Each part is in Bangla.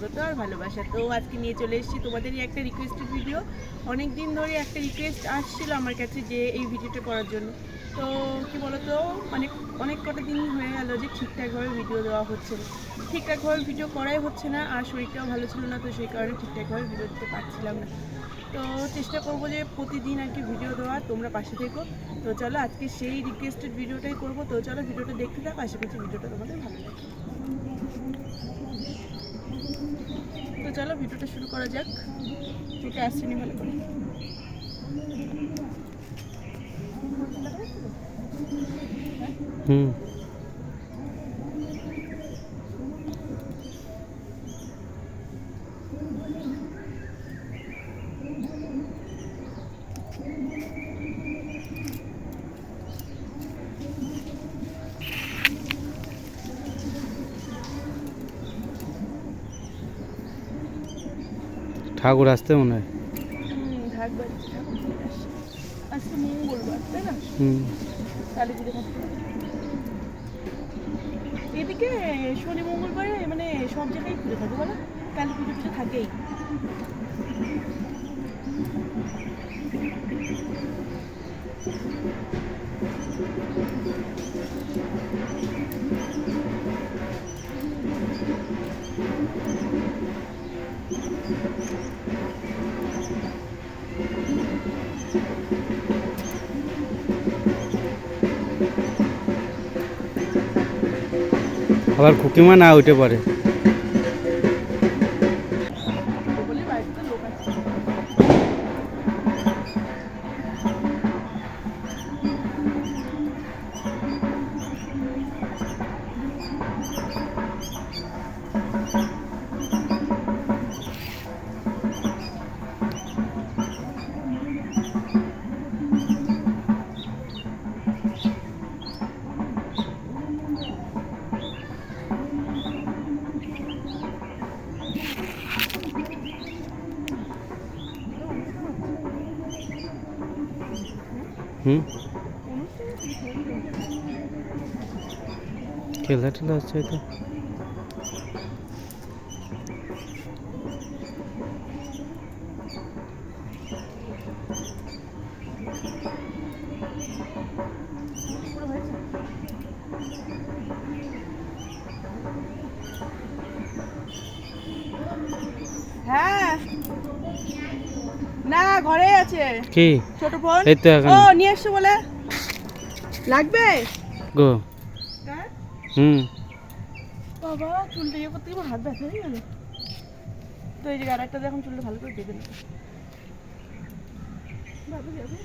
স্বাগত আর ভালোবাসা। তো আজকে নিয়ে চলে এসেছি তোমাদেরই একটা রিকোয়েস্টেড ভিডিও অনেক দিন ধরে একটা রিকোয়েস্ট আসছিল আমার কাছে যে এই ভিডিওটা করার জন্য। তো কি বলতো অনেক অনেক কটা দিন হয়ে গেল যে ঠিকঠাকভাবে ভিডিও দেওয়া হচ্ছে না। ঠিকঠাকভাবে ভিডিও করাই হচ্ছে না আর শরীরটাও ভালো ছিল না, তো সেই কারণে ঠিকঠাকভাবে ভিডিও দিতে পারছিলাম না। তো চেষ্টা করব যে প্রতিদিন আর কি ভিডিও দেওয়ার তোমরা পাশে থেকো। তো চলো আজকে সেই রিকোয়েস্টেড ভিডিওটাই করব। তো চলো ভিডিওটা দেখতে থাকো, আশা করছি ভিডিওটা তোমাদের ভালো লাগে চলো ভিডিওটা শুরু করা যাক। তোকে আসছেনি ভালো করে। হুম। ঠাকুর আসতে মনে হয়। এদিকে শনি মঙ্গলবারে মানে সব জায়গায় পুজো থাকে বলো কালী পুজো পুজো থাকেই। আবার খুকিমা না উঠে পড়ে হুম? খেলা টেলা এটা পুরো হয়েছে হ্যাঁ না ঘরে আছে। কি? ছোট ফোন এই তো এখন। ও নিয়ে এসছো বলে। লাগবে? গো। হ্যাঁ? হুম। বাবা চুলটা ইয়ে করতে আমার হাত ব্যথা হয়ে গেল। তো এই যে আরেকটা এখন চুলটা ভালো করে বেঁধে নেব। বাবা যাবে?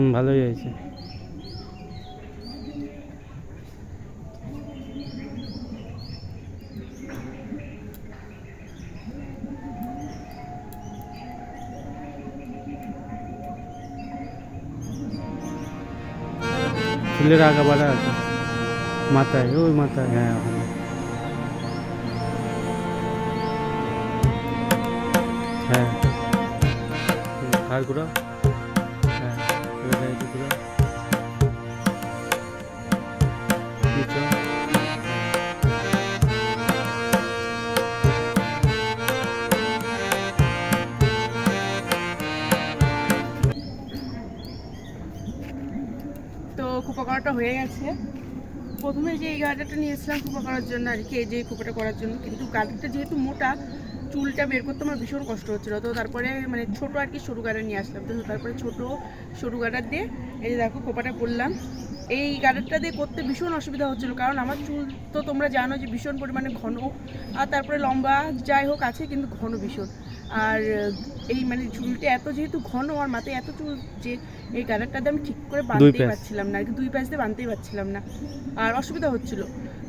হুম, ভালোই হয়েছে। চুলের আগা বাড়া আছে। মাথায়, ওই মাথায়। হ্যাঁ ওখানে। হ্যাঁ। ঘাড় ঘুরাও। তো কুপা করাটা হয়ে গেছে। প্রথমে যে এই গার্ডারটা নিয়েছিলাম খোপা করার জন্য আর কি, এই যে খোপাটা করার জন্য, কিন্তু গার্ডারটা যেহেতু মোটা, চুলটা বের করতে আমার ভীষণ কষ্ট হচ্ছিল। তো তারপরে মানে ছোট আর কি সরু গার্ডার নিয়ে আসলাম। তো তারপরে ছোট সরু গার্ডার দিয়ে এই যে দেখো খোপাটা করলাম। এই গার্ডারটা দিয়ে করতে ভীষণ অসুবিধা হচ্ছিল, কারণ আমার চুল তো তোমরা জানো যে ভীষণ পরিমাণে ঘন। আর তারপরে লম্বা যাই হোক আছে, কিন্তু ঘন ভীষণ। আর এই মানে চুলটা এত যেহেতু ঘন আর মাথায় এত চুল যে এই দিয়ে আমি ঠিক করে বাঁধতেই পারছিলাম না আর কি দুই প্যাচ দিয়ে বাঁধতেই পারছিলাম না। আর অসুবিধা হচ্ছিল।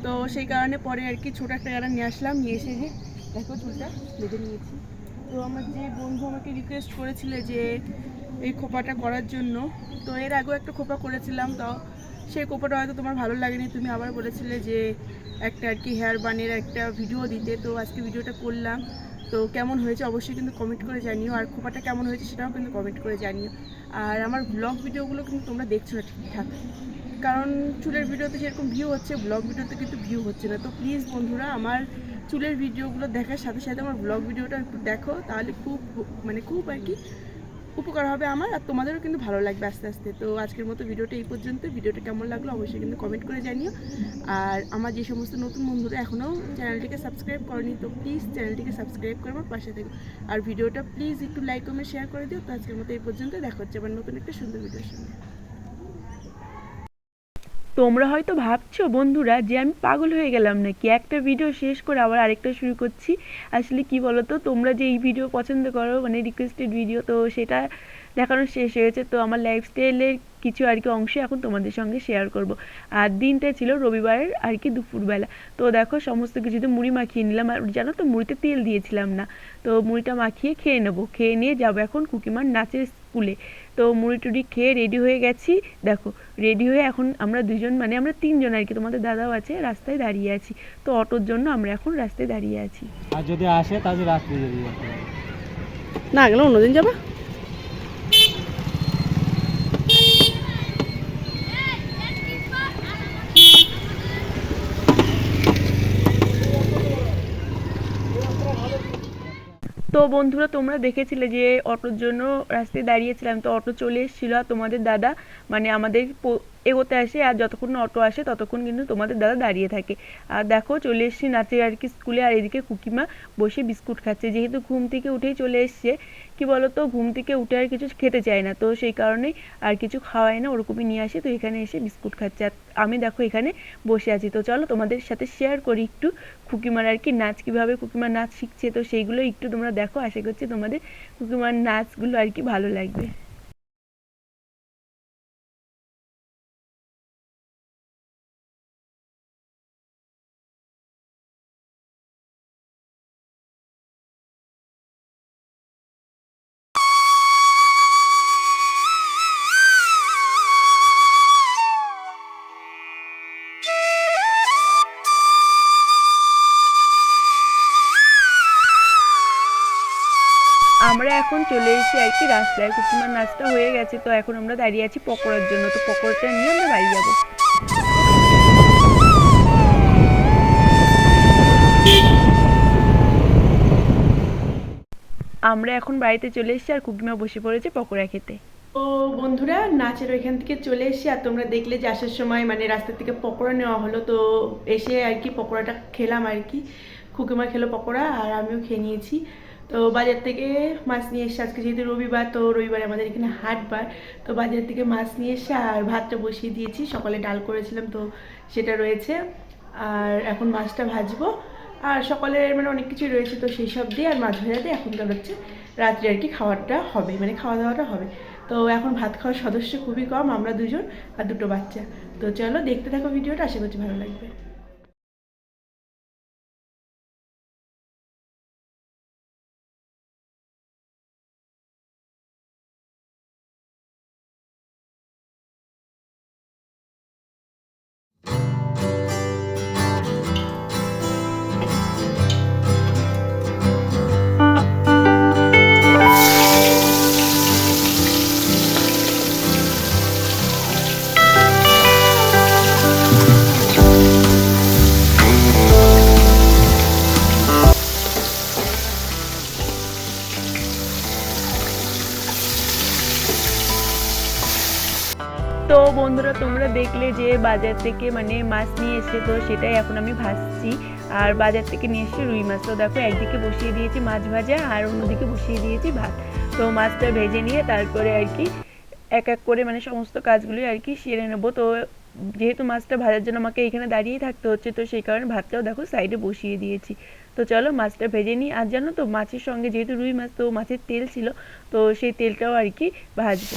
তো সেই কারণে পরে আর কি ছোটো একটা গার্ডার নিয়ে আসলাম নিয়ে এসে যে দেখো চুলটা বেঁধে নিয়েছি। তো আমার যে বন্ধু আমাকে রিকোয়েস্ট করেছিল যে এই খোপাটা করার জন্য তো এর আগেও একটা খোপা করেছিলাম তো সেই খোপাটা হয়তো তোমার ভালো লাগেনি। তুমি আবার বলেছিলে যে একটা আর কি হেয়ার বানের একটা ভিডিও দিতে তো আজকে ভিডিওটা করলাম। তো কেমন হয়েছে অবশ্যই কিন্তু কমেন্ট করে জানিও। আর খোপাটা কেমন হয়েছে সেটাও কিন্তু কমেন্ট করে জানিও। আর আমার ব্লগ ভিডিওগুলো কিন্তু তোমরা দেখছ না ঠিকঠাক। কারণ চুলের ভিডিওতে যেরকম ভিউ হচ্ছে ব্লগ ভিডিওতে কিন্তু ভিউ হচ্ছে না। তো প্লিজ বন্ধুরা, আমার চুলের ভিডিওগুলো দেখার সাথে সাথে আমার ব্লগ ভিডিওটা একটু দেখো, তাহলে খুব মানে খুব আর কি উপকার হবে আমার আর তোমাদেরও কিন্তু ভালো লাগবে আস্তে আস্তে। তো আজকের মতো ভিডিওটা এই পর্যন্ত। ভিডিওটা কেমন লাগল অবশ্যই কিন্তু কমেন্ট করে জানিও। আর আমার যে সমস্ত নতুন বন্ধুরা এখনও চ্যানেলটিকে সাবস্ক্রাইব করেনি, তো প্লিজ চ্যানেলটিকে সাবস্ক্রাইব করে আমার পাশে থেকো। আর ভিডিওটা প্লিজ একটু লাইক কমেন্ট শেয়ার করে দিও। তো আজকের মতো এই পর্যন্ত দেখা হচ্ছে আবার নতুন একটা সুন্দর ভিডিওর সঙ্গে। তোমরা হয়তো ভাবছ, বন্ধুরা, যে আমি পাগল হয়ে গেলাম নাকি? একটা ভিডিও শেষ করে আবার আরেকটা শুরু করছি। আসলে কি বলতো, তোমরা যে এই ভিডিও পছন্দ করো মানে রিকোয়েস্টেড ভিডিও তো সেটা দেখানো শেষ হয়েছে তো আমার লাইফস্টাইলের কিছু আর কি অংশ এখন তোমাদের সঙ্গে শেয়ার করব। আর দিনটা ছিল রবিবারের আর কি দুপুরবেলা। তো দেখো, সমস্ত কিছুতে মুড়ি মাখিয়ে নিলাম। আর জানো তো, মুড়িতে তেল দিয়েছিলাম না। তো মুড়িটা মাখিয়ে খেয়ে নেব। খেয়ে নিয়ে যাব এখন কুকিমার নাচের স্কুলে। তো মুড়ি টুড়ি খেয়ে রেডি হয়ে গেছি। দেখো রেডি হয়ে এখন আমরা দুজন মানে আমরা তিনজন আর কি তোমাদের দাদাও আছে রাস্তায় দাঁড়িয়ে আছি। তো অটোর জন্য আমরা এখন রাস্তায় দাঁড়িয়ে আছি। আর যদি আসে তাহলে রাত্রে না গেলে অন্যদিন যাবা। তো বন্ধুরা, তোমরা দেখেছিলে যে অটোর জন্য রাস্তায় দাঁড়িয়েছিলাম, তো অটো চলে এসেছিল আর তোমাদের দাদা মানে আমাদের এগোতে আসে আর যতক্ষণ অটো আসে ততক্ষণ কিন্তু তোমাদের দাদা দাঁড়িয়ে থাকে। আর দেখো চলে এসেছি নাচে আর কি স্কুলে আর এদিকে কুকিমা বসে বিস্কুট খাচ্ছে। যেহেতু ঘুম থেকে উঠেই চলে এসছে, কি বলতো, ঘুম থেকে উঠে আর কিছু খেতে চায় না। তো সেই কারণেই আর কিছু খাওয়ায় না, ওরকমই নিয়ে আসে। তো এখানে এসে বিস্কুট খাচ্ছে। আর আমি দেখো এখানে বসে আছি। তো চলো তোমাদের সাথে শেয়ার করি একটু কুকিমার আর কি নাচ, কীভাবে কুকিমার নাচ শিখছে। তো সেইগুলো একটু তোমরা দেখো। আশা করছি তোমাদের কুকিমার নাচগুলো আর কি ভালো লাগবে। আমরা এখন চলে এসেছি আর কি রাস্তায়। কুকুমার নাচটা হয়ে গেছে, তো এখন আমরা দাঁড়িয়ে আছি পকোড়ার জন্য। তো পকোড়াটা নিয়ে আমরা বাড়ি যাব। আমরা এখন বাড়িতে চলে এসেছি আর কুকিমা বসে পড়েছে পকোড়া খেতে। ও বন্ধুরা, নাচের ওইখান থেকে চলে এসেছি আর তোমরা দেখলে যে আসার সময় মানে রাস্তা থেকে পকোড়া নেওয়া হলো। তো এসে আর কি পকোড়াটা খেলাম আর কি। খুকিমা খেলো পকোড়া আর আমিও খেয়ে নিয়েছি। তো বাজার থেকে মাছ নিয়ে এসে আজকে যেহেতু রবিবার, তো রবিবারে আমাদের এখানে হাটবার। তো বাজার থেকে মাছ নিয়ে এসে আর ভাতটা বসিয়ে দিয়েছি। সকালে ডাল করেছিলাম, তো সেটা রয়েছে। আর এখন মাছটা ভাজবো। আর সকালের মানে অনেক কিছুই রয়েছে, তো সেই সব দিয়ে আর মাছ ভাজা দিয়ে এখনকার হচ্ছে রাত্রে আর কি খাবারটা হবে মানে খাওয়া দাওয়াটা হবে। তো এখন ভাত খাওয়ার সদস্য খুবই কম, আমরা দুজন আর দুটো বাচ্চা। তো চলো দেখতে থাকো ভিডিওটা, আশা করছি ভালো লাগবে। তোমরা দেখলে যে বাজার থেকে মানে মাছ নিয়ে এসে তো সেটাই এখন আমি ভাজছি। আর বাজার থেকে নিয়ে এসে রুই মাছ। তো দেখো, একদিকে বসিয়ে দিয়েছি মাছ ভাজা, আর অন্যদিকে বসিয়ে দিয়েছি ভাত। তো মাছটা ভেজে নিয়ে তারপরে আর কি এক এক করে মানে সমস্ত কাজগুলোই আর কি সেরে নেব। তো যেহেতু মাছটা ভাজার জন্য আমাকে এখানে দাঁড়িয়েই থাকতে হচ্ছে, তো সেই কারণে ভাতটাও দেখো সাইডে বসিয়ে দিয়েছি। তো চলো মাছটা ভেজে নিই। আর জানো তো, মাছের সঙ্গে যেহেতু রুই মাছ, তো মাছের তেল ছিল, তো সেই তেলটাও আর কি ভাজবো।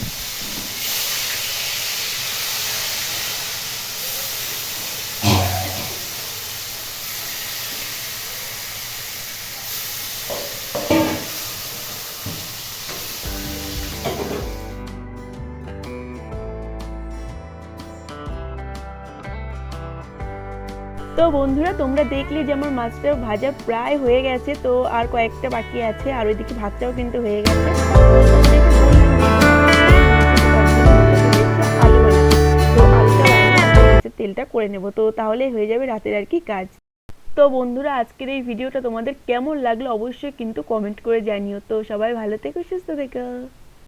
বন্ধুরা, তোমরা দেখলে যে আমার মাছটা ভাজা প্রায় হয়ে গেছে, তো আর কয়েকটা বাকি আছে, আর ওইদিকে ভাতটাও কিন্তু হয়ে গেছে। তেলটা করে নেব, তো তাহলে হয়ে যাবে রাতের আর কি কাজ। তো বন্ধুরা, আজকের এই ভিডিওটা তোমাদের কেমন লাগল অবশ্যই কিন্তু কমেন্ট করে জানিও। তো সবাই ভালো থেকো, সুস্থ থেকো।